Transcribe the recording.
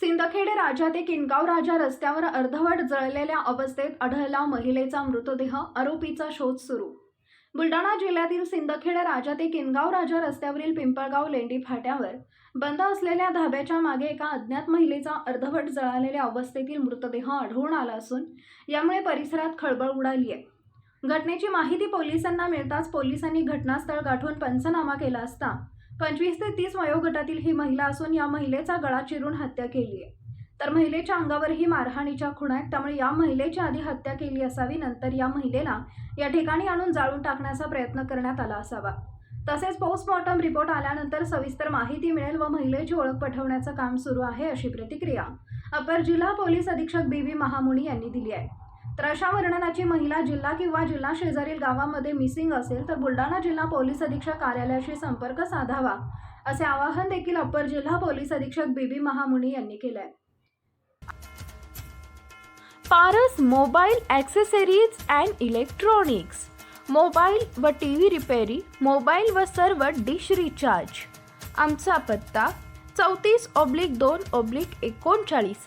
सिंदखेड राजा ते किनगाव राजा रस्त्यावर अर्धवट जळलेल्या अवस्थेत आढळला महिलेचा मृतदेह आरोपीचा शोध सुरू. बुलढाणा जिल्ह्यातील सिंदखेड राजा ते किनगाव राजा रस्त्यावरील पिंपळगाव लेंडी फाट्यावर बंद असलेल्या धाब्याच्या मागे एका अज्ञात महिलेचा अर्धवट जळालेल्या अवस्थेतील मृतदेह आढळून आला असून यामुळे परिसरात खळबळ उडाली आहे. घटनेची माहिती पोलिसांना मिळताच पोलिसांनी घटनास्थळ गाठून पंचनामा केला असता पंचवीस ते तीस वयोगटातील ही महिला असून या महिलेचा गळा चिरून हत्या केली आहे तर महिलेच्या अंगावरही मारहाणीच्या खुणा आहेत त्यामुळे या महिलेची आधी हत्या केली असावी नंतर या महिलेला या ठिकाणी आणून जाळून टाकण्याचा प्रयत्न करण्यात आला असावा. तसेच पोस्टमॉर्टम रिपोर्ट आल्यानंतर सविस्तर माहिती मिळेल व महिलेची ओळख पटवण्याचं काम सुरू आहे अशी प्रतिक्रिया अपर जिल्हा पोलीस अधीक्षक बी व्ही महामुनी यांनी दिली आहे. तर अशा वर्णनाची महिला जिल्हा किंवा जिल्हा शेजारील गावामध्ये मिसिंग असेल तर बुलढाणा जिल्हा पोलीस अधीक्षक कार्यालयाशी संपर्क साधावा असे आवाहन देखील अप्पर जिल्हा पोलीस अधीक्षक बी बी महामुनी यांनी केलं आहे Paras mobile accessories and electronics mobile व टी व्ही रिपेरी मोबाईल व सर्व डिश रिचार्ज. आमचा पत्ता चौतीस ऑब्लिक दोन ऑब्लिक एकोणचाळीस.